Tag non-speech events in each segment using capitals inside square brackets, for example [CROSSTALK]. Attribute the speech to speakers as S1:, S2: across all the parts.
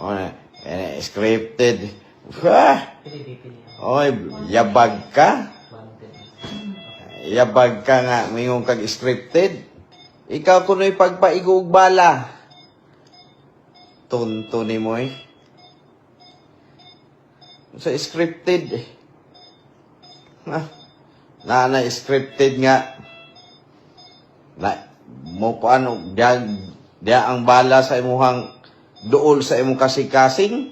S1: Oh, eh, scripted. Oy, yabag ka? Yabag ka nga, mayroon kag scripted. Ikaw kuno'y pagpaigog bala. Tunto ni mo. Sa scripted eh. Ha? Na na scripted nga. Na mo ko ano, diya, diya ang bala sa imuhang duol sa imong kasing-kasing.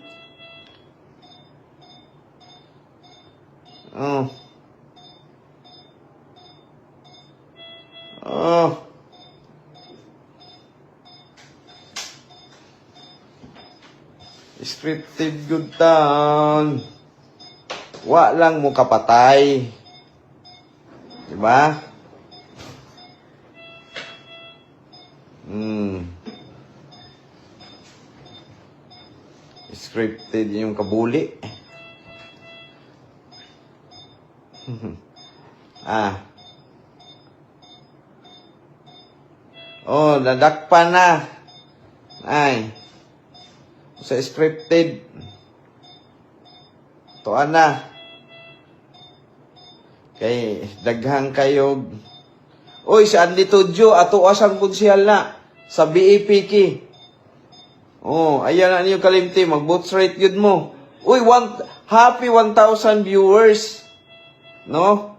S1: Oh. Oh. Scripted good town. Wa lang mo kapatay. Diba? Hmm. Scripted yung kabuli. [LAUGHS] ah. Oh, nadakpan na. Ay. Sa scripted. Tuan na. Kay daghang kayo. Oy, si Andy Tudjo, ato asang konsyal na sa BAPK. Oh, ayan na niyo kalimti, mag-boots rate yun mo. Uy, one, happy 1,000 viewers. No?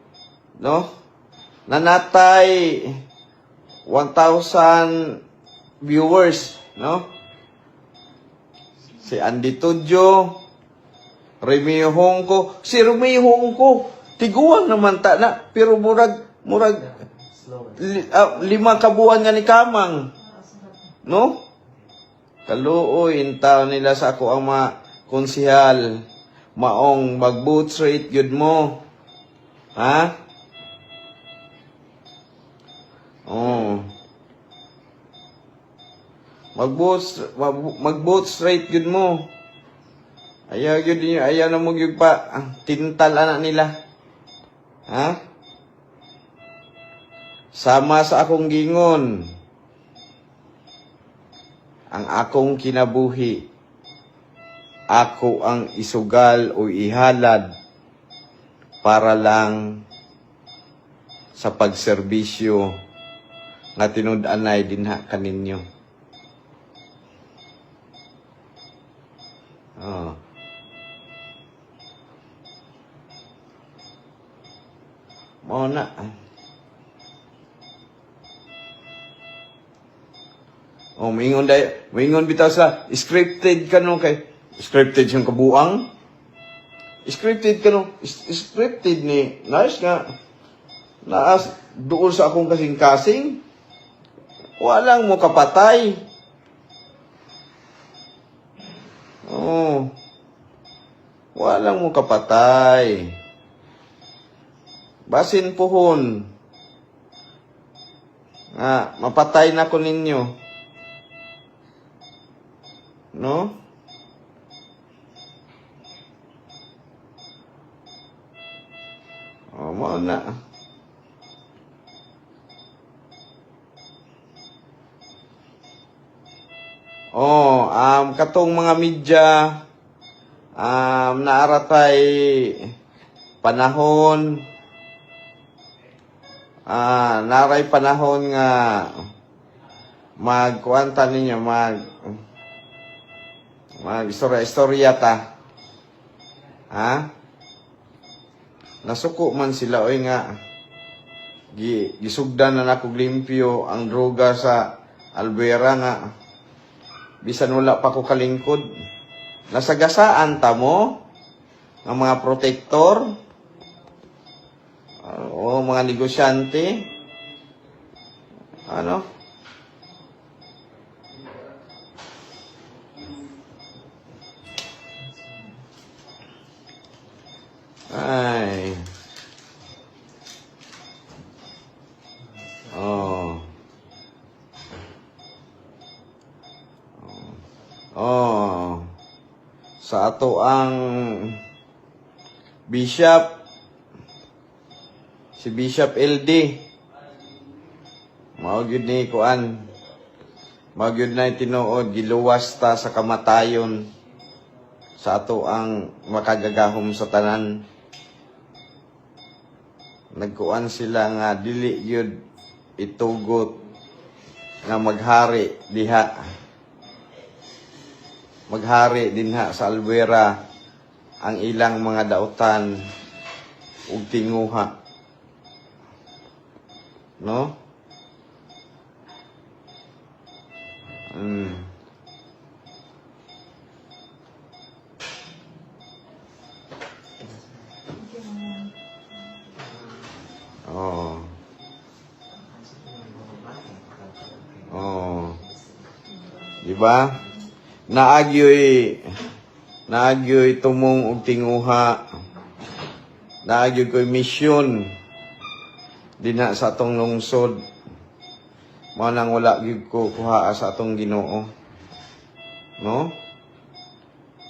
S1: No? Nanatay 1,000 viewers. No? Si Andy Tudjo, Romeo Hongko. Si Romeo Hongko, tiguan naman ta na. Pero murag, murag, li, ah, lima kabuan nga ni Kamang. No? Kaluoy, intaw nila sa ako ang mga konsihal. Maong mag-boots rate yun mo. Ha? Oh. Mag-boots, mag- mag-boots rate yun mo. Ayaw yun din, ayaw na mo yun pa. Tintal anak nila. Ha? Sama sa akong gingon ang akong kinabuhi. Ako ang isugal o ihalad para lang sa pagserbisyo nga tinud-anay dinha kaninyo. Oh. Mao na. Oh, mingon day, mingon bitaw sa scripted kano kay scripted siyang kabuang. Scripted kano, is- scripted ni nice nga naas doon sa akong kasing-kasing. Walang mo kapatay. Oh. Walang mo kapatay. Basin puhon. Ah, mapatay na ko ninyo. No? Oh, mo. Oh, um, katong mga media, um, naaratay panahon, ah, naray panahon nga magkuanta ninyo, mag, mag istorya, istorya ta. Ha? Nasuko man sila, oy nga, gi, gisugdan na nakog limpyo ang droga sa Albuera nga, bisan wala pa ko kalingkod. Nasagasaan ta mo, ang mga protector, ah, o mga negosyante, ano, Ay. Oh. Oh. Sa ato ang Bishop si Bishop LD mao gyud ni kuan Magyud na tinuod giluwas ta sa kamatayon sa ato ang makagagahom sa tanan. Nagkuan sila nga dili yun itugot nga maghari diha. Maghari dinha sa Albuera ang ilang mga dautan ug tinguha. No? Mm. Di ba? Naagyoy naagyoy tumong og tinguha. Naagyoy ko'y misyon dinha sa atong lungsod. Mao nang wala gyud ko kuha sa atong Ginoo. No?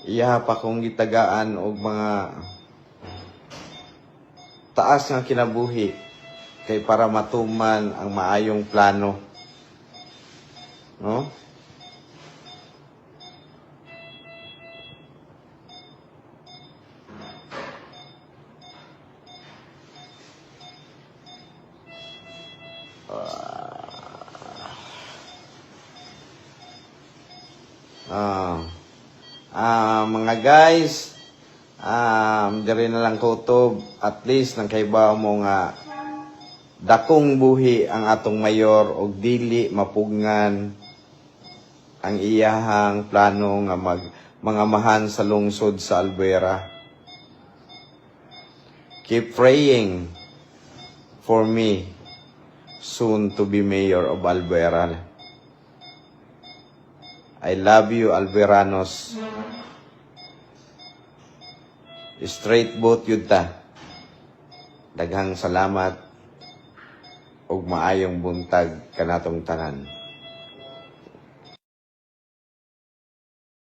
S1: Iya pa kong gitagaan og mga taas nga kinabuhi kay para matuman ang maayong plano. No? Ah. Ah, mga guys, um, diri na lang kutob, at least nang kaibaw mo nga dakong buhi ang atong mayor og dili mapugngan ang iyahang plano nga mag mangamahan sa lungsod sa Albuera. Keep praying for me soon to be mayor of Albuera. I love you, Alberanos. Straight boat yun ta. Daghang salamat ug maayong buntag kanatong tanan.